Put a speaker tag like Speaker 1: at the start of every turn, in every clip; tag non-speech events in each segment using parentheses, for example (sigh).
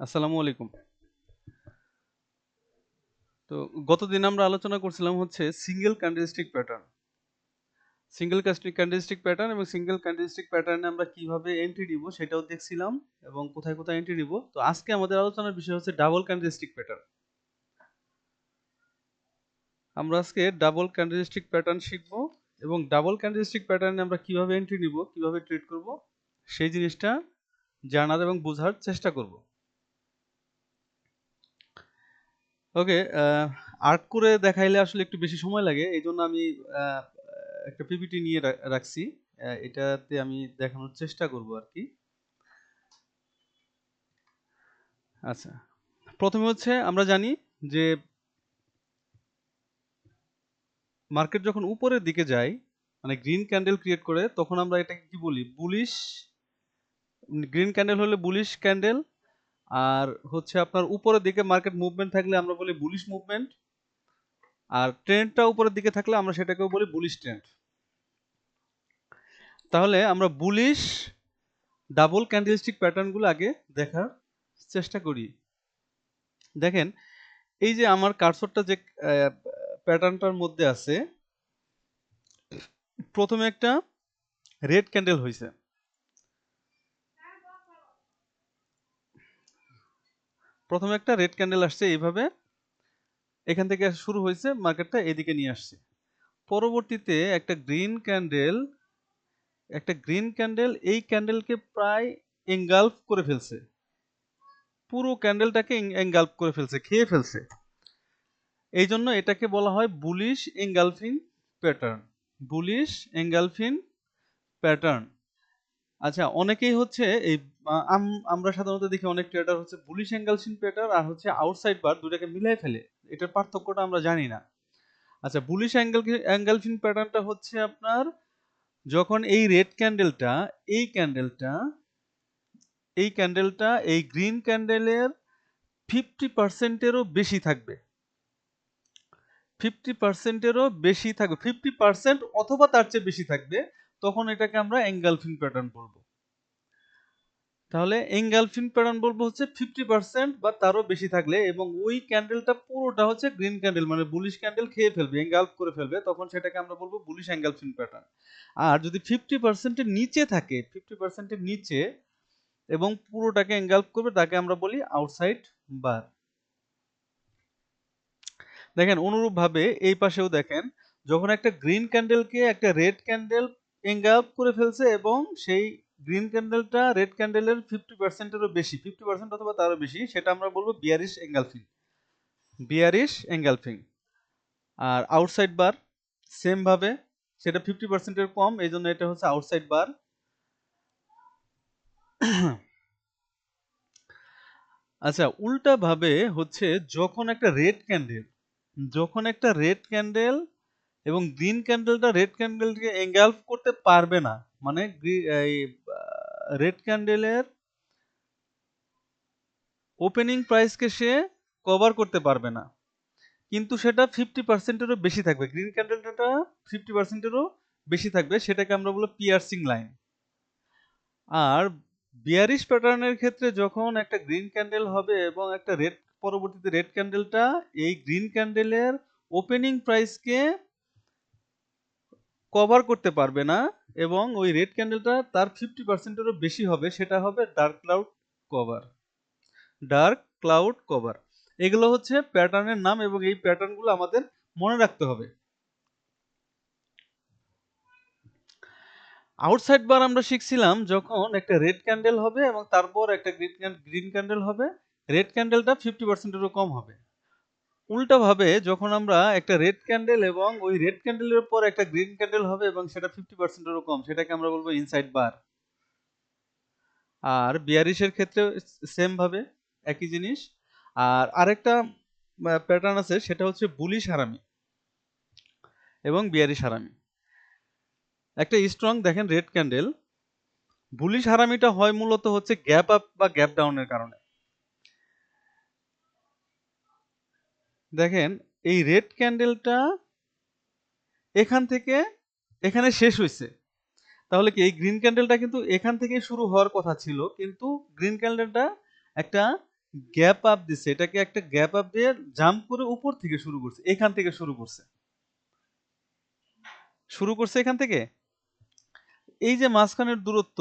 Speaker 1: আসসালামু আলাইকুম। তো গতদিন আমরা আলোচনা করছিলাম হচ্ছে single candlestick pattern single candlestick pattern এবং সিঙ্গেল ক্যান্ডেলস্টিক প্যাটার্নে আমরা কীভাবে এন্ট্রি নিব সেটাও দেখছিলাম এবং কোথায় কোথায় এন্ট্রি নিব। তো আজকে আমাদের আলোচনার বিষয় হচ্ছে ডাবল ক্যান্ডেলস্টিক প্যাটার্ন আমরা আজকে ডাবল ক্যান্ডেলস্টিক প্যাটার্ন শিখব এবং ডাবল ক্যান্ডেলস্টিক প্যাটার্নে আমরা কীভাবে এন্ট্রি নিব, কীভাবে ট্রেড করব, সেই জিনিসটা জানার এবং বোঝার চেষ্টা করব। ওকে আর্ট করে দেখাইলে আসলে একটু বেশি সময় লাগে এই জন্য আমি একটা পিপিটি নিয়ে রাখছি। এটাতে আমি দেখানোর চেষ্টা করব আর কি। আচ্ছা প্রথমে হচ্ছে আমরা জানি যে মার্কেট যখন উপরের দিকে যায় মানে গ্রিন ক্যান্ডেল ক্রিয়েট করে, তখন আমরা এটাকে কি বলি? বুলিশ গ্রিন ক্যান্ডেল হলে বুলিশ ক্যান্ডেল, আর হচ্ছে আপনার উপরের দিকে মার্কেট মুভমেন্ট থাকলে আমরা বলি বুলিশ মুভমেন্ট, আর ট্রেন্ডটা উপরের দিকে থাকলে আমরা সেটাকেও বলি বুলিশ ট্রেন্ড তাহলে আমরা বুলিশ ডাবল ক্যান্ডেলস্টিক প্যাটার্নগুলো আগে দেখার চেষ্টা করি। দেখেন, এই যে আমার কার্সরটা যে প্যাটার্নটার মধ্যে আছে, প্রথমে একটা রেড ক্যান্ডেল হয়েছে প্রথমে একটা রেড ক্যান্ডেল আসছে, এইভাবে এখান থেকে শুরু হয়েছে মার্কেটটা এদিকে নিয়ে আসছে। পরবর্তীতে একটা গ্রিন ক্যান্ডেল একটা গ্রিন ক্যান্ডেল এই ক্যান্ডেলকে প্রায় এঙ্গালফ করে ফেলছে। পুরো ক্যান্ডেলটাকে এঙ্গালফ করে ফেলছে, খেয়ে ফেলছে। এই জন্য এটাকে বলা হয় bullish engulfing pattern bullish engulfing pattern আচ্ছা অনেকেই হচ্ছে এই আম- আমরা সাধারণত দেখি অনেক ট্রেডার হচ্ছে বুলিশ এঙ্গালফিং প্যাটার্ন আর হচ্ছে আউটসাইড বার দুটাকে মিলাই ফেলে। এটার পার্থক্যটা আমরা জানি না। আচ্ছা বুলিশ অ্যাঙ্গেল অ্যাঙ্গেলফিং প্যাটার্নটা হচ্ছে আপনার যখন এই রেড ক্যান্ডেলটা এই ক্যান্ডেলটা এই ক্যান্ডেলটা এই গ্রিন ক্যান্ডেলের ফিফটি পার্সেন্টেরও বেশি থাকবে। ফিফটি পার্সেন্টেরও বেশি থাকবে। ফিফটি পার্সেন্ট অথবা তার চেয়ে বেশি থাকবে। তখন এটাকে আমরা এঙ্গালফিং প্যাটার্ন বলব। তাহলে এঙ্গালফিং প্যাটার্ন বলব হচ্ছে ফিফটি পার্সেন্ট বা তারও বেশি থাকলে এবং ওই ক্যান্ডেলটা পুরোটা হচ্ছে গ্রিন ক্যান্ডেল মানে বুলিশ ক্যান্ডেল খেয়ে ফেলবে এঙ্গালফ করে ফেলবে, তখন সেটাকে আমরা বলব বুলিশ এঙ্গালফিং প্যাটার্ন। আর যদি ফিফটি পার্সেন্টের নিচে থাকে ফিফটি পার্সেন্টের নিচে এবং পুরোটাকে এঙ্গালফ করবে, তাকে আমরা বলি আউটসাইড বার দেখেন, অনুরূপভাবে এই পাশেও দেখেন, যখন একটা গ্রিন ক্যান্ডেলকে একটা রেড ক্যান্ডেল এঙ্গালফ করে ফেলছে এবং সেই গ্রিন ক্যান্ডেলটা রেড ক্যান্ডেলের ফিফটি পার্সেন্টেরও বেশি। ফিফটি পার্সেন্ট অথবা তারও বেশি, সেটা আমরা বলব বিয়ারিশ এঙ্গালফিং বিয়ারিশ এঙ্গালফিং আর আউটসাইড বার সেমভাবে সেটা ফিফটি পার্সেন্টের কম এই জন্য এটা হচ্ছে আউটসাইড বার আচ্ছা উল্টাভাবে হচ্ছে যখন একটা রেড ক্যান্ডেল যখন একটা রেড ক্যান্ডেল এবং গ্রিন ক্যান্ডেলটা রেড ক্যান্ডেলকে এঙ্গালফ করতে পারবে না। মানে এই রেড ক্যান্ডেলের ওপেনিং প্রাইসকে সে কভার করতে পারবে না। কিন্তু সেটা ফিফটি পার্সেন্টেরও বেশি থাকবে। গ্রিন ক্যান্ডেলটা ফিফটি পার্সেন্টেরও বেশি থাকবে। সেটাকে আমরা বলব পিয়ার্সিং লাইন আর বিয়ারিশ প্যাটার্নের ক্ষেত্রে যখন একটা গ্রিন ক্যান্ডেল হবে এবং একটা রেড পরবর্তীতে রেড ক্যান্ডেলটা এই গ্রিন ক্যান্ডেলের ওপেনিং প্রাইসকে কভার করতে পারবে না এবং ওই রেড ক্যান্ডেলটা তার ফিফটি পার্সেন্টেরও বেশি হবে, সেটা হবে dark cloud cover dark cloud cover এগুলো হচ্ছে প্যাটার্নের নাম এবং এই প্যাটার্নগুলো আমাদের মনে রাখতে হবে। আউটসাইড বার আমরা শিখছিলাম যখন একটা রেড ক্যান্ডেল হবে এবং তারপর একটা গ্রিন ক্যান্ডেল হবে রেড ক্যান্ডেলটা ফিফটি পার্সেন্টেরও কম হবে। উল্টা ভাবে যখন আমরা একটা রেড ক্যান্ডেল এবং ওই রেড ক্যান্ডেলের পর একটা গ্রিন ক্যান্ডেল হবে এবং সেটা ফিফটি পার্সেন্টেরও কম, সেটাকে আমরা বলব ইনসাইড বার আর বিয়ারিশের ক্ষেত্রে সেম ভাবে, একই জিনিস। আর আরেকটা প্যাটার্ন আছে, সেটা হচ্ছে বুলিশ হারামি এবং বিয়ারিশ হারামি। একটা স্ট্রং দেখেন রেড ক্যান্ডেল বুলিশ হারামিটা হয় মূলত হচ্ছে গ্যাপ আপ বা গ্যাপ ডাউনের কারণে। দেখেন, এই রেড ক্যান্ডেলটা এখান থেকে এখানে শেষ হয়েছে তাহলে কি এই গ্রিন ক্যান্ডেলটা কিন্তু এখান থেকে শুরু হওয়ার কথা ছিল, কিন্তু গ্রিন ক্যান্ডেলটা একটা গ্যাপ আপ দিছে। এটাকে একটা গ্যাপ আপ দিয়ে জাম্প করে উপর থেকে শুরু করছে, এখান থেকে শুরু করছে। শুরু করছে এখান থেকে? এই যে মাঝখানের দূরত্ব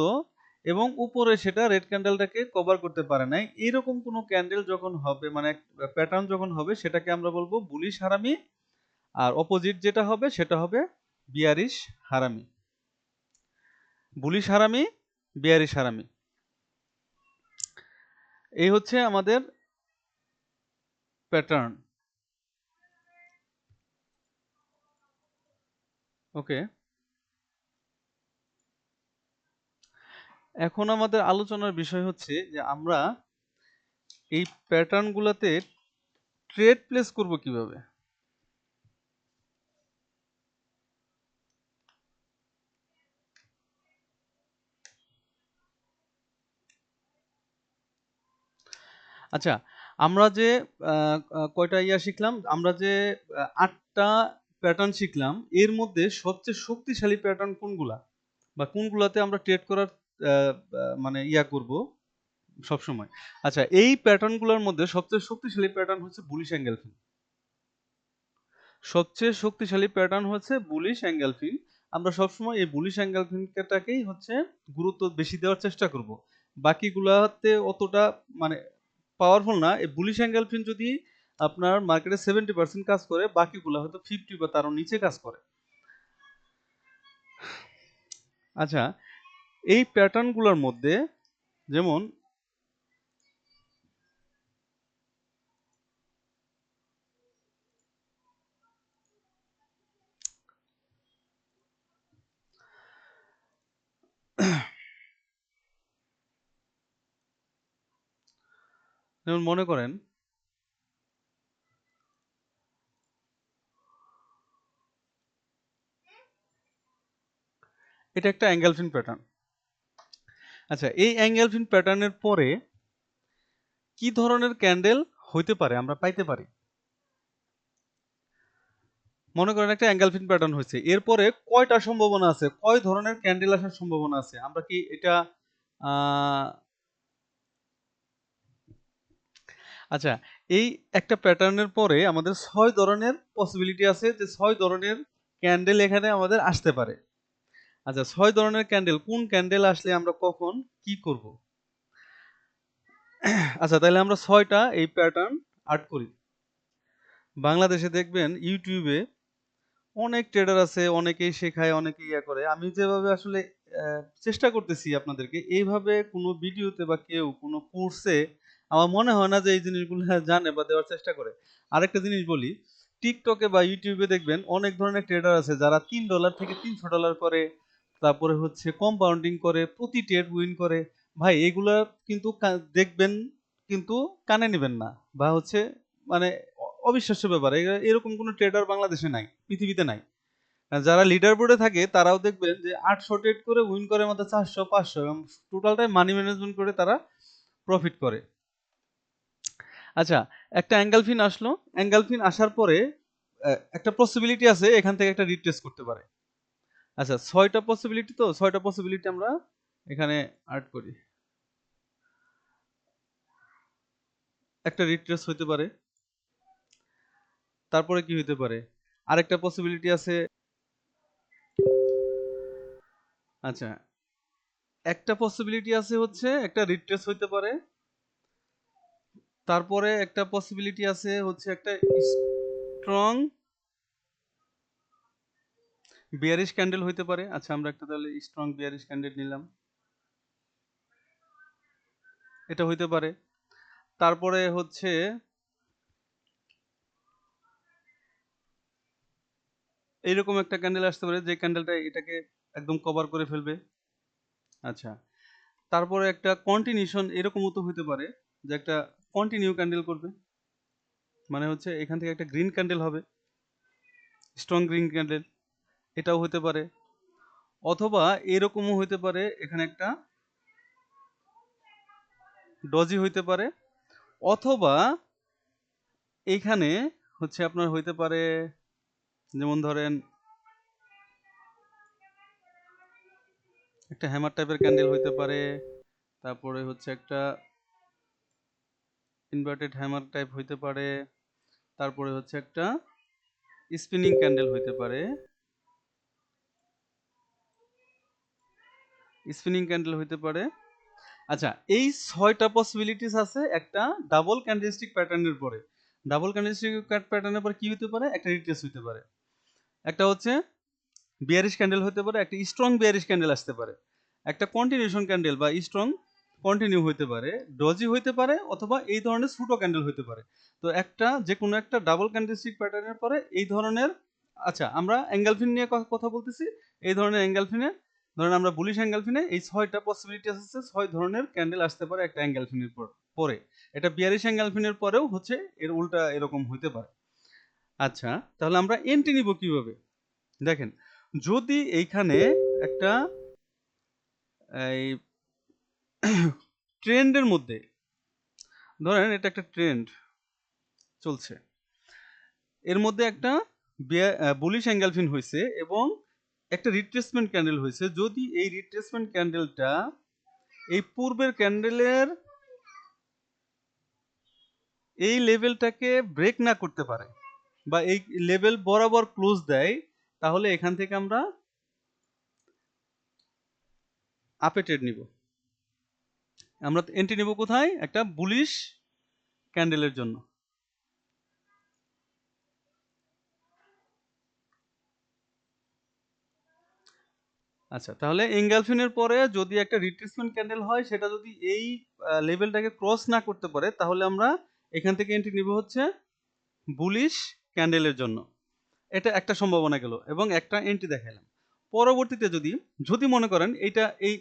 Speaker 1: এবং উপরে সেটা রেড ক্যান্ডেলটাকে কভার করতে পারে নাই। এইরকম কোনো ক্যান্ডেল যখন হবে মানে প্যাটার্ন যখন হবে, সেটাকে আমরা বলব বুলিশ হারামি। আর অপোজিট যেটা হবে, সেটা হবে বিয়ারিশ হারামি। বুলিশ হারামি বিয়ারিশ হারামি। এই হচ্ছে আমাদের প্যাটার্ন ওকে এখন আমাদের আলোচনার বিষয় হচ্ছে যে আমরা এই প্যাটার্নগুলোতে ট্রেড প্লেস করব কীভাবে? আচ্ছা আমরা যে কয়টা ইয়া শিখলাম? আমরা যে আটটা প্যাটার্ন শিখলাম, এর মধ্যে সবচেয়ে শক্তিশালী প্যাটার্ন কোনগুলা? বা কোনগুলাতে আমরা ট্রেড করার মানে ইয়া করব সব সময় আচ্ছা এই প্যাটার্নগুলোর মধ্যে সবচেয়ে শক্তিশালী প্যাটার্ন হচ্ছে বুলিশ অ্যাঙ্গেল ফিন সবচেয়ে শক্তিশালী প্যাটার্ন হচ্ছে বুলিশ অ্যাঙ্গেল ফিন আমরা সবসময় এই বুলিশ অ্যাঙ্গেল ফিনটাকেই হচ্ছে গুরুত্ব বেশি দেওয়ার চেষ্টা করব। বাকিগুলাতে অতটা মানে পাওয়ারফুল না। এই বুলিশ অ্যাঙ্গেল ফিন যদি আপনার মার্কেটে সেভেন্টি পার্সেন্ট কাজ করে, বাকিগুলো হয়তো ফিফটি বা তারও নিচে কাজ করে। আচ্ছা এই প্যাটার্নগুলোর মধ্যে যেমন যেমন মনে করেন এটা একটা অ্যাঙ্গেল ফিন প্যাটার্ন আচ্ছা এই অ্যাঙ্গেল ফিন প্যাটার্নের পরে কি ধরনের ক্যান্ডেল হইতে পারে, আমরা পাইতে পারি? মনে করেন একটা অ্যাঙ্গেল ফিন প্যাটার্ন হয়েছে এরপরে কয়টা সম্ভাবনা আছে, কয় ধরনের ক্যান্ডেল আসার সম্ভাবনা আছে? আমরা কি এটা আচ্ছা এই একটা প্যাটার্নের পরে আমাদের ছয় ধরনের পসিবিলিটি আছে যে ছয় ধরনের ক্যান্ডেল এখানে আমাদের আসতে পারে। আচ্ছা ছয় ধরনের ক্যান্ডেল কোন ক্যান্ডেল আসলে আমরা কখন কি করব? আচ্ছা তাহলে আমরা ছয়টা এই প্যাটার্ন আর্ট করি। বাংলাদেশে দেখবেন ইউটিউবে অনেক ট্রেডার আছে, অনেকেই শেখায়, অনেকেই ইয়া করে। আমি যেভাবে আসলে চেষ্টা করতেছি আপনাদেরকে, এইভাবে কোনো ভিডিওতে বা কেউ কোনো কোর্সে আমার মনে হয় না যে এই জিনিসগুলো জানে বা দেওয়ার চেষ্টা করে। আরেকটা জিনিস বলি টিকটকে বা ইউটিউবে দেখবেন অনেক ধরনের ট্রেডার আছে যারা তিন ডলার থেকে তিনশো ডলার করে তারপরে হচ্ছে কম্পাউন্ডিং করে, প্রতি ট্রেড উইন করে। ভাই, এগুলা কিন্তু দেখবেন কিন্তু কানে নেবেন না বা হচ্ছে মানে অবিশ্বাস্য ব্যাপার। এরকম কোনো ট্রেডার বাংলাদেশে নাই, পৃথিবীতে নাই। যারা লিডার বোর্ডে থাকে, তারাও দেখবেন যে আটশো ট্রেড করে উইন করে মাত্র চারশো, পাঁচশো এবং টোটালটাই মানি ম্যানেজমেন্ট করে তারা প্রফিট করে। আচ্ছা একটা অ্যাঙ্গেল ফিন আসলো। অ্যাঙ্গেল ফিন আসার পরে একটা পসিবিলিটি আছে এখান থেকে একটা রিট্রেস করতে পারে। আচ্ছা ছয়টা পসিবিলিটি তো? ছয়টা পসিবিলিটি আমরা এখানে আর্ট করি। একটা রিট্রেস হইতে পারে। তারপরে কি হইতে পারে? আরেকটা পসিবিলিটি আছে। আচ্ছা একটা পসিবিলিটি আছে হচ্ছে একটা রিট্রেস হইতে পারে। তারপরে একটা পসিবিলিটি আছে হচ্ছে একটা স্ট্রং বিয়ারিশ ক্যান্ডেল হইতে পারে। আচ্ছা আমরা একটা তাহলে স্ট্রং বিয়ারিশ ক্যান্ডেল নিলাম। এটা হইতে পারে। তারপরে হচ্ছে এইরকম একটা ক্যান্ডেল আসতে পারে, যে ক্যান্ডেলটা এটাকে একদম কভার করে ফেলবে। আচ্ছা তারপরে একটা কন্টিনিউশন এরকমও তো হতে পারে, যে একটা কন্টিনিউ ক্যান্ডেল করবে। মানে হচ্ছে এখান থেকে একটা গ্রিন ক্যান্ডেল হবে। স্ট্রং গ্রিন ক্যান্ডেল এটাও হতে পারে। অথবা এরকমও হতে পারে, এখানে একটা ডজি হইতে পারে। অথবা এইখানে হচ্ছে আপনার হইতে পারে, যেমন ধরেন একটা হ্যামার টাইপের ক্যান্ডেল হইতে পারে, তারপরে হচ্ছে একটা ইনভার্টেড হ্যামার টাইপ হইতে পারে, তারপরে হচ্ছে একটা স্পিনিং ক্যান্ডেল হইতে পারে। স্পিনিং ক্যান্ডেল হইতে পারে। আচ্ছা এই ছয়টা পসিবিলিটিস আছে একটা ডাবল ক্যান্ডেলস্টিক প্যাটার্নের পরে। ডাবল ক্যান্ডেলস্টিক প্যাটার্নের পরে কি হতে পারে? একটা রিট্রেস হইতে পারে। একটা হচ্ছে বিয়ারিশ ক্যান্ডেল হতে পারে, একটা স্ট্রং বিয়ারিশ ক্যান্ডেল আসতে পারে। একটা কন্টিনিউশন ক্যান্ডেল বা স্ট্রং কন্টিনিউ হইতে পারে ডজি হইতে পারে অথবা এই ধরনের ছোটো ক্যান্ডেল হইতে পারে। তো একটা যে কোনো একটা ডাবল ক্যান্ডেলস্টিক প্যাটার্নের পরে এই ধরনের আচ্ছা আমরা অ্যাঙ্গেলফিন নিয়ে কথা বলতেছি। এই ধরনের অ্যাঙ্গেলফিনে ধরেন আমরা বুলিশ অ্যাঙ্গেলফিনে এই ছয়টা পসিবিলিটি আছে, ছয় ধরনের ক্যান্ডেল আসতে পারে একটা অ্যাঙ্গেলফিনের পর, পরে। এটা বিয়ারিশ অ্যাঙ্গেলফিনের পরেও হচ্ছে এর উল্টা এরকম হইতে পারে। আচ্ছা তাহলে আমরা এন্ট্রি নিব কীভাবে? দেখেন, যদি এইখানে একটা, এই ট্রেন্ডের মধ্যে, ধরেন এটা একটা ট্রেন্ড চলছে। এর মধ্যে একটা বুলিশ অ্যাঙ্গেলফিন হয়েছে এবং একটা রিট্রেসমেন্ট ক্যান্ডেল হয়েছে। যদি এই রিট্রেসমেন্ট ক্যান্ডেলটা এই পূর্বের ক্যান্ডেলের এই লেভেলটাকে ব্রেক না করতে পারে বা এই লেভেল বরাবর ক্লোজ দেয়, তাহলে এখান থেকে আমরা আপে ট্রেড নিব। আমরা এন্ট্রি নিব কোথায়? একটা বুলিশ ক্যান্ডেলের জন্য। আচ্ছা তাহলে এঙ্গেলফিনের পরে যদি একটা রিট্রেসমেন্ট ক্যান্ডেল হয়, সেটা যদি এই লেভেলটাকে ক্রস না করতে পারে, তাহলে আমরা এখান থেকে এন্ট্রি নিব হচ্ছে বুলিশ ক্যান্ডেলের জন্য। এটা একটা সম্ভাবনা গেল এবং একটা এন্ট্রি দেখালাম পরবর্তীতে যদি যদি মনে করেন এইটা এই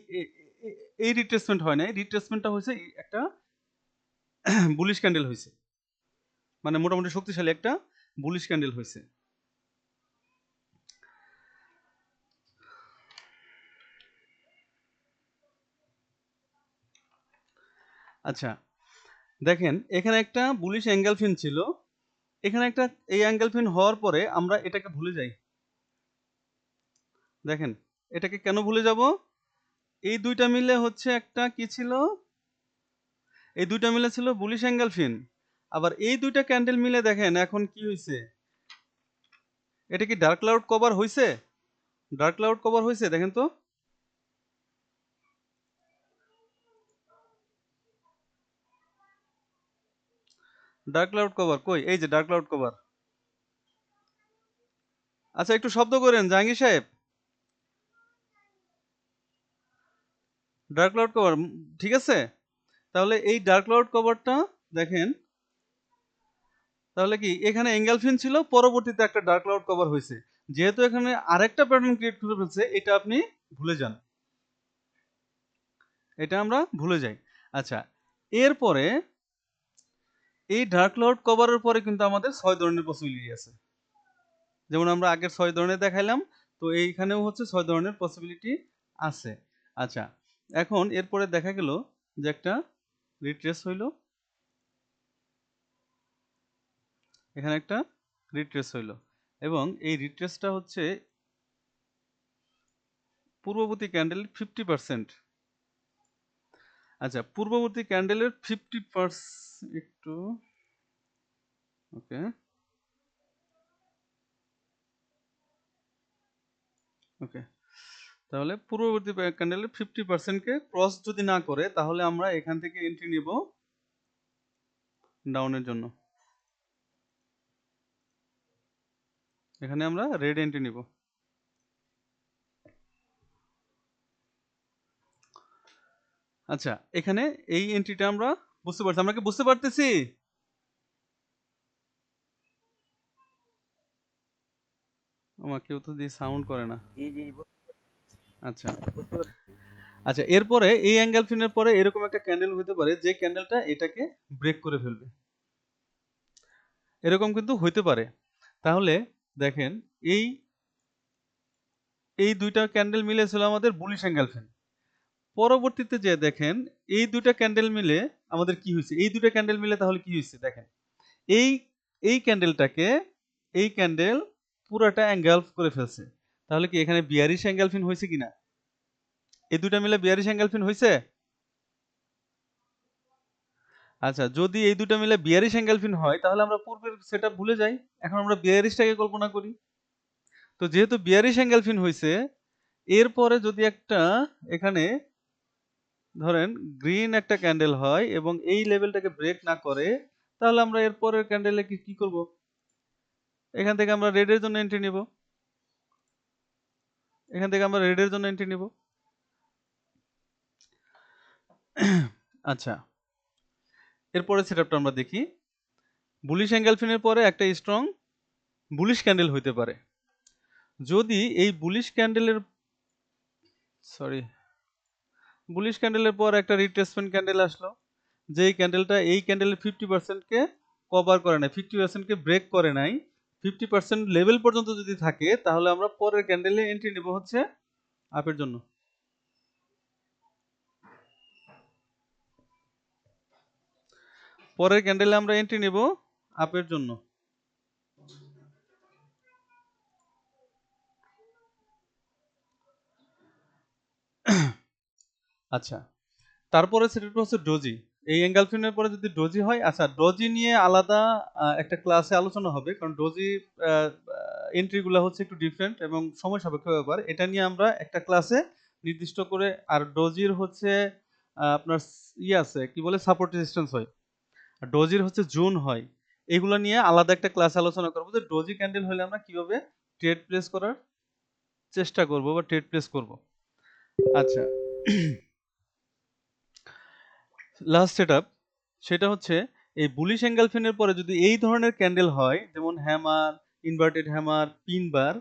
Speaker 1: এই রিট্রেসমেন্ট হয় না রিট্রেসমেন্টটা হয়েছে একটা (coughs) বুলিশ ক্যান্ডেল হয়েছে। মানে মোটামুটি শক্তিশালী একটা বুলিশ ক্যান্ডেল হয়েছে। আচ্ছা দেখেন এখানে একটা বুলিশ অ্যাঙ্গেল ফিন ছিল। এখানে একটা এই অ্যাঙ্গেল ফিন হওয়ার পরে আমরা এটাকে ভুলে যাই। দেখেন, এটাকে কেন ভুলে যাব? এই দুইটা মিলে হচ্ছে একটা কি ছিল? এই দুইটা মিলে ছিল বুলিশ অ্যাঙ্গেল ফিন আবার এই দুইটা ক্যান্ডেল মিলে দেখেন এখন কি হয়েছে এটা কি ডার্ক ক্লাউড কভার হয়েছে ডার্ক ক্লাউড কভার হয়েছে দেখেন তো। ডার্ক ক্লাউড কভার কই? এই যে ডার্ক ক্লাউড কভার আচ্ছা একটু শব্দ করেন, জাহাঙ্গীর সাহেব। ডার্ক ক্লাউড কভার ঠিক আছে? তাহলে এই ডার্ক ক্লাউড কভারটা দেখেন। তাহলে কি, এখানে এঙ্গেলফিন ছিল, পরবর্তীতে একটা ডার্ক ক্লাউড কভার হয়েছে। যেহেতু এখানে আরেকটা প্যাটার্ন ক্রিয়েট করে ফেলছে, এটা আপনি ভুলে যান। এটা আমরা ভুলে যাই। আচ্ছা এরপরে এই ডার্ক ক্লাউড কভারের পরে কিন্তু আমাদের ছয় ধরনের পসিবিলিটি আছে। যেমন আমরা আগের ছয় ধরনের দেখাইলাম, তো এইখানেও হচ্ছে ছয় ধরনের পসিবিলিটি আছে। আচ্ছা এখন এরপরে দেখা গেল যে একটা রিট্রেস হইল। এখানে একটা রিট্রেস হইল। এবং এই রিট্রেসটা হচ্ছে পূর্ববর্তী ক্যান্ডেল ফিফটি পার্সেন্ট আচ্ছা পূর্ববর্তী ক্যান্ডেলের ফিফটি পার্সেন্ট একটু, ওকে। ওকে, তাহলে পূর্ববর্তী ক্যান্ডেলের ফিফটি পার্সেন্টকে ক্রস যদি না করে, তাহলে আমরা এখান থেকে এন্ট্রি নিব ডাউনের জন্য। এখানে আমরা রেড এন্ট্রি নিব। আচ্ছা এখানে এই এন্ট্রিটা আমরা বুঝতে পারছি আমরা কি বুঝতে পারতেছি? আমার কেউ তো দিয়ে সাউন্ড করে না। আচ্ছা। আচ্ছা এরপরে এই অ্যাঙ্গেল ফিনের পরে এরকম একটা ক্যান্ডেল হতে পারে যে ক্যান্ডেলটা এটাকে ব্রেক করে ফেলবে। এরকম কিন্তু হইতে পারে। তাহলে দেখেন এই এই দুইটা ক্যান্ডেল মিলে ছিল আমাদের বুলিশ অ্যাঙ্গেল ফ্যান পরবর্তীতে যে দেখেন, এই দুইটা ক্যান্ডেল মিলে আমাদের কি হয়েছে? এই দুইটা ক্যান্ডেল মিলে তাহলে কি হয়েছে? দেখেন, এই এই ক্যান্ডেলটাকে এই ক্যান্ডেল পুরাটা অ্যাঙ্গেলফ করে ফেলছে। তাহলে কি এখানে বিয়ারিশ অ্যাঙ্গেল ফিন হয়েছে কিনা? এই দুইটা মিলে বিয়ারিশ অ্যাঙ্গেল ফিন হয়েছে? আচ্ছা যদি এই দুটো মিলে বিয়ারিশ অ্যাঙ্গেল ফিন হয়, তাহলে আমরা পূর্বের সেটা ভুলে যাই। এখন আমরা বিয়ারিশটাকে কল্পনা করি। তো যেহেতু বিয়ারিশ অ্যাঙ্গেল ফিন হয়েছে, এরপরে যদি একটা এখানে ধরেন গ্রিন একটা ক্যান্ডেল হয় এবং এই লেভেলটাকে ব্রেক না করে, তাহলে আমরা এর পরের ক্যান্ডেলে কি কি করব? এখান থেকে আমরা রেডের জন্য এন্ট্রি নিব। এখান থেকে আমরা রেডের জন্য এন্ট্রি নিব। আচ্ছা এরপরে সেটআপটা আমরা দেখি। বুলিশ অ্যাঙ্গেল ফিনের পরে একটা স্ট্রং বুলিশ ক্যান্ডেল হইতে পারে। যদি এই বুলিশ ক্যান্ডেলের সরি বুলিশ ক্যান্ডেলের পর একটা রিট্রেসমেন্ট ক্যান্ডেল আসলো। যেই ক্যান্ডেলটা এই ক্যান্ডেলের ফিফটি পার্সেন্টকে কভার করে নাই ফিফটি পার্সেন্টকে ব্রেক করে নাই। ফিফটি পার্সেন্ট লেভেল পর্যন্ত যদি থাকে, তাহলে আমরা পরের ক্যান্ডেলে এন্ট্রি নেব হচ্ছে আপের জন্য। পরের ক্যান্ডেলে আমরা এন্ট্রি নেব আপের জন্য। আচ্ছা। তারপরে সেটা হচ্ছে ডোজি এই অ্যাঙ্গেলফিনের পরে যদি ডোজি হয় আচ্ছা ডোজি নিয়ে আলাদা একটা ক্লাসে আলোচনা হবে, কারণ ডোজি এন্ট্রিগুলো হচ্ছে একটু ডিফারেন্ট এবং সময় সাপেক্ষ ব্যাপার। এটা নিয়ে আমরা একটা ক্লাসে নির্দিষ্ট করে, আর ডোজির হচ্ছে আপনার ই আছে, কি বলে সাপোর্ট রেজিস্ট্যান্স হয়। আর ডোজির হচ্ছে জুন হয়। এগুলো নিয়ে আলাদা একটা ক্লাস আলোচনা করব যে ডোজি ক্যান্ডেল হলে আমরা কীভাবে ট্রেড প্লেস করার চেষ্টা করব বা ট্রেড প্লেস করব। আচ্ছা। লাস্ট সেটআপ সেটা হচ্ছে এই বুলিশ অ্যাঙ্গেল ফিনের পরে যদি এই ধরনের ক্যান্ডেল হয়, যেমন hammer inverted hammer pin bar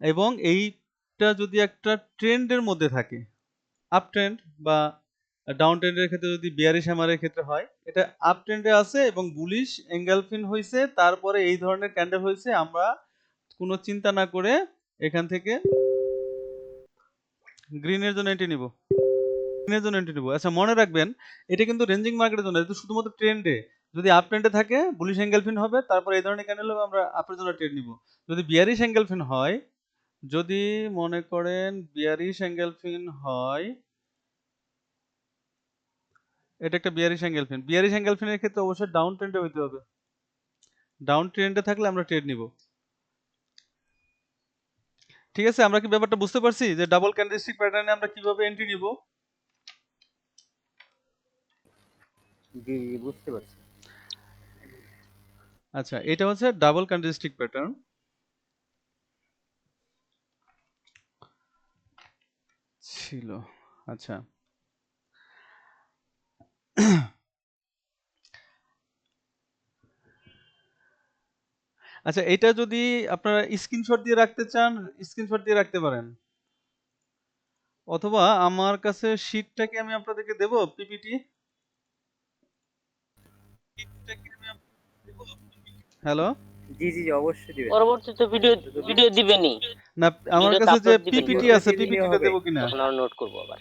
Speaker 1: এবং এইটা যদি একটা ট্রেন্ডের মধ্যে থাকে আপ ট্রেন্ড বা ডাউন ট্রেন্ডের ক্ষেত্রে যদি বিয়ারিশ হ্যামারের ক্ষেত্রে হয়, এটা আপ ট্রেন্ডে আছে এবং বুলিশ অ্যাঙ্গেল ফিন হয়েছে তারপরে এই ধরনের ক্যান্ডেল হয়েছে আমরা কোনো চিন্তা না করে এখান থেকে গ্রিনের জন্য এটি নিব। গ্রিনের জন্য এন্ট্রি নিব। আচ্ছা মনে রাখবেন, এটা কিন্তু রেঞ্জিং মার্কেটের জন্য, এটা শুধুমাত্র ট্রেন্ডে যদি আপ ট্রেন্ডে থাকে বুলিশ অ্যাঙ্গেল ফিন হবে, তারপর এই ধরনের ক্যান্ডেল হবে আমরা আপের জন্য ট্রেড নিব। যদি বিয়ারিশ অ্যাঙ্গেল ফিন হয়, যদি মনে করেন বিয়ারিশ অ্যাঙ্গেল ফিন হয়, এটা একটা bearish engulfing bearish angle ফিনের ক্ষেত্রে অবশ্যই ডাউন ট্রেন্ডে হইতে হবে। ডাউন ট্রেন্ডে থাকলে আমরা ট্রেড নিব। ঠিক আছে, আমরা কি ব্যাপারটা বুঝতে পারছি? যে ডাবল ক্যান্ডেলস্টিক প্যাটার্নে আমরা কীভাবে এন্ট্রি নিব?
Speaker 2: জি বুঝতে পারছি।
Speaker 1: আচ্ছা এটা হচ্ছে ডাবল প্যাটার্ন ছিল আচ্ছা। আচ্ছা এটা যদি আপনারা স্ক্রিনশট দিয়ে রাখতে চান স্ক্রিনশট দিয়ে রাখতে পারেন। অথবা আমার কাছে শীটটাকে আমি আপনাদেরকে দেব পিপিটি হ্যালো
Speaker 2: জি জি অবশ্যই দিবেন।
Speaker 3: পরবর্তীতে ভিডিও ভিডিও দিবেনি
Speaker 1: না আমার কাছে যে পিপিটি আছে পিপিটিটা দেব কিনা?
Speaker 3: তখন আমরা নোট করব আবার।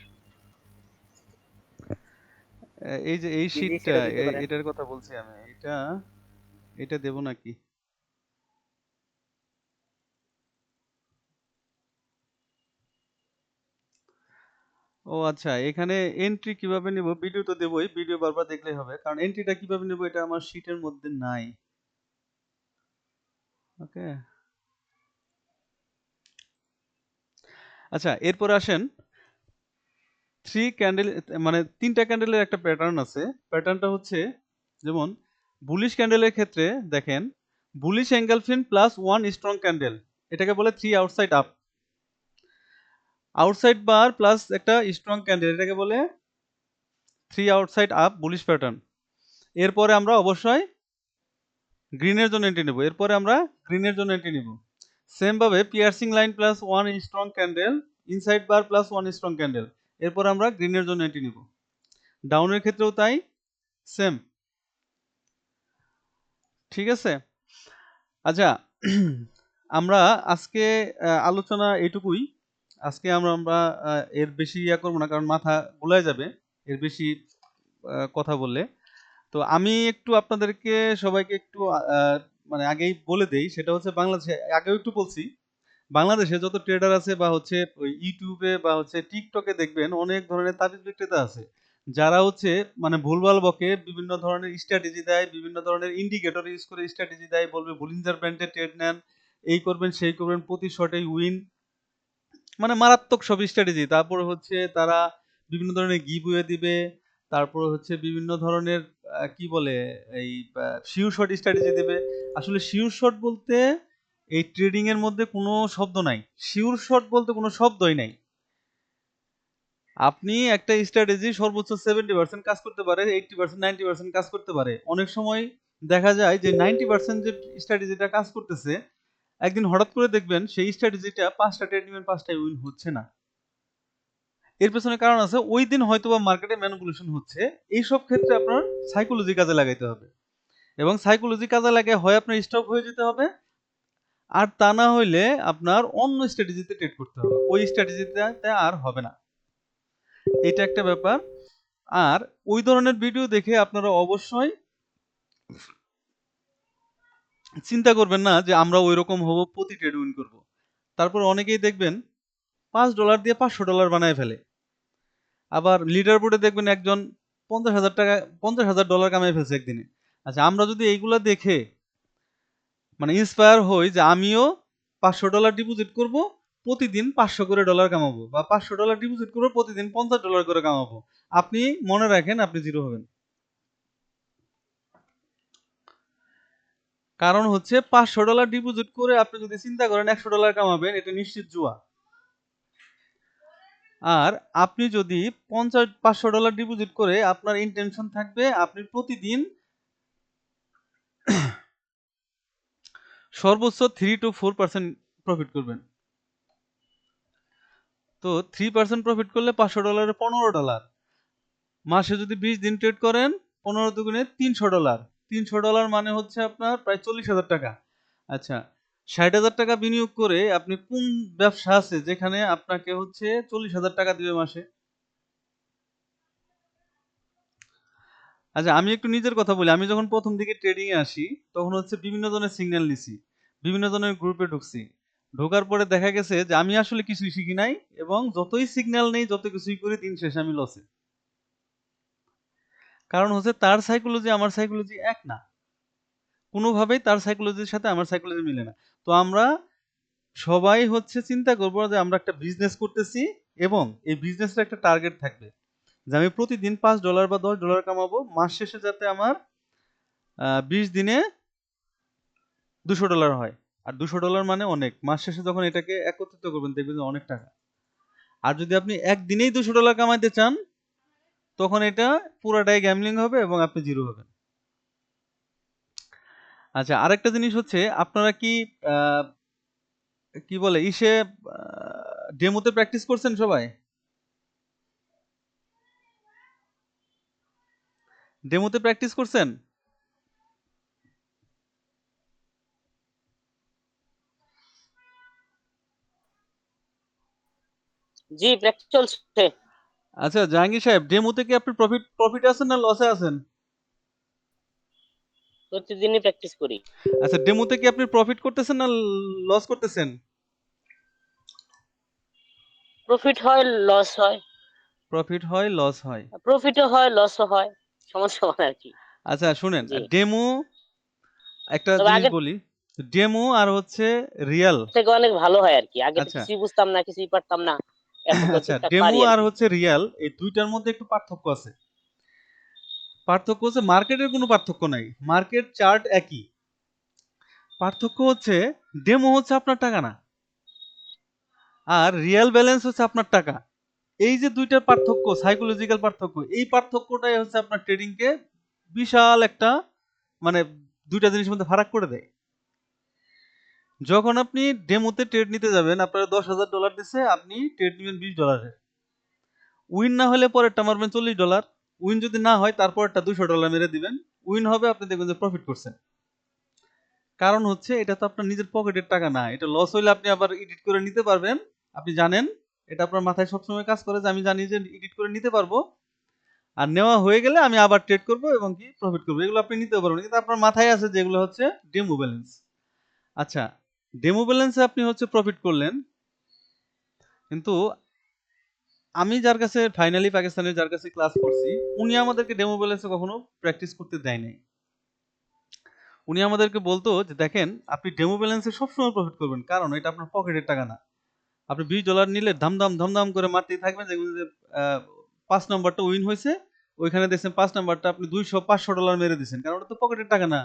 Speaker 1: এই যে এই শীটটা। এটার কথা বলছি আমি। এটা এটা দেব নাকি? ও আচ্ছা এখানে এন্ট্রি কীভাবে নিব? ভিডিও তো দেবই ভিডিও বারবার দেখলেই হবে। কারণ এন্ট্রিটা কীভাবে নেব এটা আমার শীটের মধ্যে নাই। ওকে। আচ্ছা এরপর আসেন থ্রি ক্যান্ডেল মানে তিনটা ক্যান্ডেলের একটা প্যাটার্ন আছে। প্যাটার্নটা হচ্ছে, যেমন বুলিশ ক্যান্ডেলের ক্ষেত্রে দেখেন bullish engulfing plus one strong candle এটাকে বলে three outside up outside bar plus একটা স্ট্রং ক্যান্ডেল এটাকে বলে three outside up bullish pattern এরপরে আমরা অবশ্যই গ্রিনের জন্য এন্ট্রি নেব। এরপরে আমরা গ্রিনের জন্য এন্ট্রি নেব। সেম ভাবে piercing line plus one strong candle inside bar plus one strong candle এরপর আমরা গ্রিনের জন্য এন্ট্রি নেব। ডাউনের ক্ষেত্রেও তাই সেম ঠিক আছে? আচ্ছা (clears throat) আমরা আজকে আলোচনা এটুকুই আজকে আমরা আমরা এর বেশি ইয়া করব না, কারণ মাথা গুলায় যাবে। এর বেশি কথা বললে। তো আমি একটু আপনাদেরকে সবাইকে একটু মানে আগেই বলে দেই, সেটা হচ্ছে বাংলাদেশে, আগেও একটু বলছি, বাংলাদেশে যত ট্রেডার আছে বা হচ্ছে ইউটিউবে বা হচ্ছে টিকটকে দেখবেন, অনেক ধরনের তাবিজ বিক্রেতা আছে। যারা হচ্ছে মানে ভুলভাল বকে, বিভিন্ন ধরনের স্ট্র্যাটেজি দেয়, বিভিন্ন ধরনের ইন্ডিকেটর ইউজ করে স্ট্র্যাটেজি দেয়, বলবে বুলিঞ্জার ব্র্যান্ডে ট্রেড নেন, এই করবেন, সেই করবেন, প্রতি শটেই উইন মানে মারাত্মক সব স্ট্র্যাটেজি তারপরে হচ্ছে তারা বিভিন্ন ধরনের গিভওয়ে দিবে তারপরে হচ্ছে বিভিন্ন ধরনের কি বলে, এই শিওর শট স্ট্র্যাটেজি দেবে। আসলে শিওর শট বলতে এই ট্রেডিং এর মধ্যে কোনো শব্দ নাই। শিওর শট বলতে কোনো শব্দই নাই। আপনি একটা স্ট্র্যাটেজি সর্বোচ্চ সেভেন্টি পার্সেন্ট কাজ করতে পারে এইটটি পার্সেন্ট নাইনটি পার্সেন্ট কাজ করতে পারে। অনেক সময় দেখা যায় যে নাইনটি পার্সেন্ট যে স্ট্র্যাটেজিটা কাজ করতেছে, একদিন হঠাৎ করে দেখবেন সেই স্ট্র্যাটেজিটা পাঁচটা ট্রেড নেবেন পাঁচটায় উইন হচ্ছে না। এর পেছনে কারণ আছে, ওই দিন হয়তো বা মার্কেটে ম্যানিপুলেশন হচ্ছে। এই সব ক্ষেত্রে আপনার সাইকোলজি কাজে লাগাইতে হবে। এবং সাইকোলজি কাজে লাগে হয় আপনার স্টপ হয়ে যেতে হবে। আর তা না হইলে আপনার অন্য স্ট্র্যাটেজিতে ট্রেড করতে হবে। ওই স্ট্র্যাটেজিতে আর হবে না। এটা একটা ব্যাপার। আর ওই ধরনের ভিডিও দেখে আপনারা অবশ্যই চিন্তা করবেন না যে আমরা ওই রকম হব, প্রতি ট্রেড উইন করব। তারপর অনেকেই দেখবেন পাঁচ ডলার দিয়ে পাঁচশো ডলার বানায় ফেলে। আবার লিডার বোর্ডে দেখবেন একজন পঞ্চাশ হাজার টাকা, পঞ্চাশ হাজার ডলার কামাই ফেলছে একদিনে। আচ্ছা আমরা যদি এইগুলা দেখে মানে ইন্সপায়ার হই যে আমিও পাঁচশো ডলার ডিপোজিট করব, প্রতিদিন পাঁচশো করে ডলার কামাবো বা পাঁচশো ডলার ডিপোজিট করব, প্রতিদিন পঞ্চাশ ডলার করে কামাবো। আপনি মনে রাখেন আপনি জিরো হবেন। কারণ হচ্ছে পাঁচশো ডলার ডিপোজিট করে আপনি যদি চিন্তা করেন একশো ডলার কামাবেন, এটা নিশ্চিত জুয়া। আর আপনি যদি পঞ্চাশ, পাঁচশো ডলার ডিপোজিট করে আপনার ইন্টেনশন থাকবে, আপনি প্রতিদিন সর্বোচ্চ three two four percent profit করবেন। তো থ্রি পার্সেন্ট প্রফিট করলে পাঁচশো ডলারে পনেরো ডলার মাসে যদি বিশ দিন ট্রেড করেন, পনেরো দুগুণে তিনশো ডলার তিনশো ডলার মানে হচ্ছে আপনার প্রায় চল্লিশ হাজার টাকা। আচ্ছা ষাট হাজার টাকা বিনিয়োগ করে আপনি কোন ব্যবসা আছে যেখানে আপনাকে হচ্ছে চল্লিশ হাজার টাকা দিবে মাসে? আচ্ছা আমি একটু নিজের কথা বলি। আমি যখন প্রথম দিকে ট্রেডিং এ আসি, তখন হচ্ছে বিভিন্ন ধরনের সিগন্যাল নিছি, বিভিন্ন ধরনের গ্রুপে ঢুকছি। ঢোকার পরে দেখা গেছে যে আমি আসলে কিছুই শিখি নাই এবং যতই সিগন্যাল নেই, যত কিছুই করি, দিন শেষে আমি লসে কারণ হচ্ছে তার সাইকোলজি আমার সাইকোলজি এক না। কোনোভাবেই তার সাইকোলজির সাথে আমার সাইকোলজি মিলে না। তো আমরা সবাই হচ্ছে চিন্তা করব যে আমরা একটা বিজনেস করতেছি এবং এই বিজনেসের একটা টার্গেট থাকবে। যে আমি প্রতিদিন পাঁচ ডলার বা দশ ডলার কামাবো, মাস শেষে যাতে আমার বিশ দিনে দুশো ডলার হয়। আর দুশো ডলার মানে অনেক। মাস শেষে যখন এটাকে একত্রিত করবেন দেখবেন যে অনেক টাকা। আর যদি আপনি একদিনেই দুশো ডলার কামাইতে চান, তখন এটা পুরাটাই গ্যামলিং হবে এবং আপনি জিরো হবেন। আচ্ছা আরেকটা জিনিস হচ্ছে আপনারা কি কি বলে ইসে ডেমোতে প্র্যাকটিস করছেন সবাই? ডেমোতে প্র্যাকটিস করছেন?
Speaker 3: জি প্র্যাকটিস চলছে।
Speaker 1: আচ্ছা জাহাঙ্গীর সাহেব ডেমোতে কি আপনি প্রফিট প্রফিট আছেন না লসে আছেন?
Speaker 3: প্রতিদিনই প্র্যাকটিস করি।
Speaker 1: আচ্ছা ডেমোতে কি আপনি প্রফিট করতেছেন না লস করতেছেন?
Speaker 3: প্রফিট হয় লস হয়।
Speaker 1: প্রফিট হয় লস হয়।
Speaker 3: প্রফিটও হয় লসও হয়। সমস্যা হয় আর কি।
Speaker 1: আচ্ছা শুনেন ডেমো একটা জিনিস বলি ডেমো আর হচ্ছে রিয়েল।
Speaker 3: থেকে অনেক ভালো হয় আর কি। আগে
Speaker 1: আচ্ছা।
Speaker 3: কিছুই বুঝতাম না কিছুই পারতাম না।
Speaker 1: আচ্ছা ডেমো আর হচ্ছে রিয়েল এই দুইটার মধ্যে একটু পার্থক্য আছে। পার্থক্য হচ্ছে মার্কেটের কোনো পার্থক্য নাই। মার্কেট চার্ট একই। পার্থক্য হচ্ছে ডেমো হচ্ছে আপনার টাকা না। আর রিয়েল ব্যালেন্স হচ্ছে আপনার টাকা। এই যে দুইটার পার্থক্য সাইকোলজিক্যাল পার্থক্য, এই পার্থক্যটাই হচ্ছে আপনার ট্রেডিংকে বিশাল একটা মানে দুইটা জিনিসের মধ্যে ফারাক করে দেয়। যখন আপনি ডেমোতে ট্রেড নিতে যাবেন, আপনার দশ হাজার ডলার দিচ্ছে আপনি ট্রেড নেবেন বিশ ডলারের উইন না হলে পরেরটা মারবেন চল্লিশ ডলার উইন যদি না হয়, তারপরটা দুশো ডলার মেরে দিবেন। উইন হবে, আপনি দেখবেন যে প্রফিট করছেন। কারণ হচ্ছে, এটা তো আপনার নিজের পকেটের টাকা না। এটা লস হইলে আপনি আবার এডিট করে নিতে পারবেন। আপনি জানেন, এটা আপনার মাথায় সবসময় কাজ করে যে আমি জানি যে এডিট করে নিতে পারব। আর নেওয়া হয়ে গেলে আমি আবার ট্রেড করব এবং কি প্রফিট করব। এগুলো আপনি নিতে পারবেন। কিন্তু আপনার মাথায় আছে যেগুলো হচ্ছে ডেমো ব্যালেন্স আচ্ছা ডেমো ব্যালেন্সে আপনি হচ্ছে প্রফিট করলেন। কিন্তু আমি যার কাছে ফাইনালি পাকিস্তানের যার কাছে ক্লাস করছি, উনি আমাদেরকে ডেমো ব্যালেন্সে কখনো প্র্যাকটিস করতে দেয় নাই। উনি আমাদেরকে বলতো যে, দেখেন, আপনি ডেমো ব্যালেন্সে সবসময় প্রফিট করবেন। কারণ এটা আপনার পকেটের টাকা না। আপনি বিশ ডলার নিলে ধামধাম ধামধাম করে মারতেই থাকবেন যে পাঁচ নাম্বারটা উইন হয়েছে, ওইখানে দেখছেন পাঁচ নাম্বারটা আপনি দুইশো, পাঁচশো ডলার মেরে দিচ্ছেন। কারণ ওটা তো পকেটের টাকা না।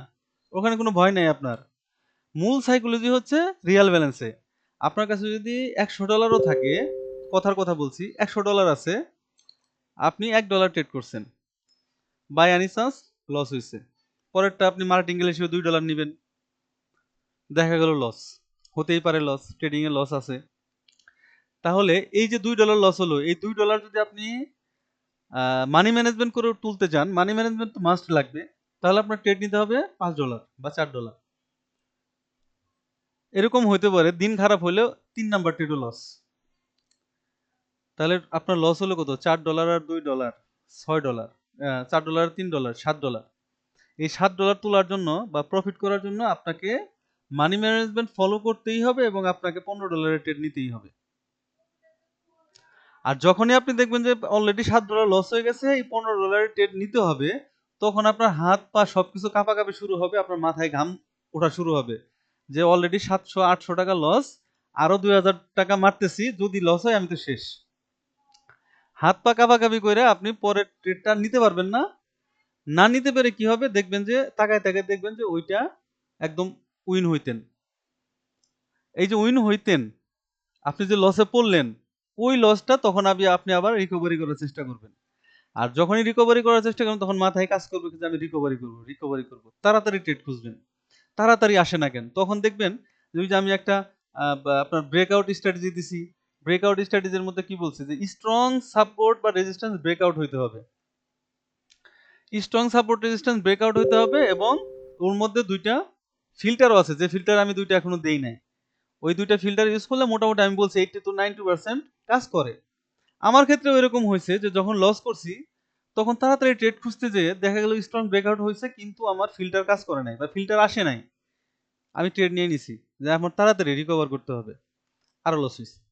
Speaker 1: ওখানে কোনো ভয় নাই আপনার। মূল সাইকোলজি হচ্ছে রিয়াল ব্যালেন্সে আপনার কাছে যদি একশো ডলারও থাকে কথার কথা বলছি, একশো ডলার আছে। আপনি এক ডলার ট্রেড করছেন। বাই আনি চান্স লস হয়েছে পরেরটা আপনি মার্কেটিং হিসেবে দুই ডলার নেবেন। দেখা গেল লস হতেই পারে লস ট্রেডিংয়ে লস আছে। তাহলে এই যে দুই ডলার লস হলো, এই দুই ডলার যদি আপনি মানি ম্যানেজমেন্ট করে তুলতে চান মানি ম্যানেজমেন্ট তো মাস্ট লাগবে, তাহলে আপনার ট্রেড নিতে হবে পাঁচ ডলার বা চার ডলার এরকম হইতে পারে, দিন খারাপ হলেও তিন নাম্বার ট্রেডও লস তাহলে আপনার লস হলো কত? চার ডলার আর দুই ডলার ছয় ডলার চার ডলার তিন ডলার সাত ডলার এই সাত ডলার তোলার জন্য বা প্রফিট করার জন্য আপনাকে মানি ম্যানেজমেন্ট ফলো করতেই হবে এবং আপনাকে পনেরো ডলারের ট্রেড নিতেই হবে। আর যখনই আপনি দেখবেন যে অলরেডি সাত ডলার লস হয়ে গেছে, এই পনেরো ডলারের ট্রেড নিতে হবে, তখন আপনার হাত পা সবকিছু কাঁপাকাঁপি শুরু হবে, আপনার মাথায় ঘাম ওঠা শুরু হবে। যে অলরেডি সাতশো আটশো টাকা লস আরও দুই হাজার টাকা মারতেছি, যদি লস হয় আমি তো শেষ। হাত পা কাঁপাকাঁপি করে আপনি পরের ট্রেডটা নিতে পারবেন না। না নিতে পেরে কি হবে? দেখবেন যে, তাকায় তাকায় দেখবেন যে, ওইটা একদম উইন হইতেন। এই যে উইন হইতেন, আপনি যে লসে পড়লেন, ওই লসটা তখন আপনি আপনি আবার রিকভারি করার চেষ্টা করবেন। আর যখনই রিকভারি করার চেষ্টা করবেন তখন মাথায় কাজ করবে যে, আমি রিকভারি করব রিকভারি করব। তাড়াতাড়ি ট্রেড খুঁজবেন। তাড়াতাড়ি আসে না কেন? তখন দেখবেন যে আমি একটা আপনার ব্রেকআউট স্ট্র্যাটেজি দিছি ব্রেকআউট স্ট্র্যাটেজির মধ্যে কি বলছে? যে স্ট্রং সাপোর্ট বা রেজিস্ট্যান্স ব্রেকআউট হইতে হবে। স্ট্রং সাপোর্ট রেজিস্ট্যান্স ব্রেকআউট হইতে হবে এবং ওর মধ্যে দুইটা ফিল্টারও আছে। যে ফিল্টার আমি দুইটা এখনও দেই নাই। ওই দুইটা ফিল্টার ইউজ করলে মোটামুটি আমি বলছি এইটি টু নাইনটি পার্সেন্ট কাজ করে। আমার ক্ষেত্রে এরকম হয়েছে যে যখন লস করছি, তখন তাড়াতাড়ি ট্রেড খুঁজতে যেয়ে দেখা গেল স্ট্রং ব্রেকআউট হয়েছে, কিন্তু আমার ফিল্টার কাজ করে নাই বা ফিল্টার আসে নাই। আমি ট্রেড নিয়ে নিছি। যে আমার তাড়াতাড়ি রিকভার করতে হবে। আরও লস হয়েছে।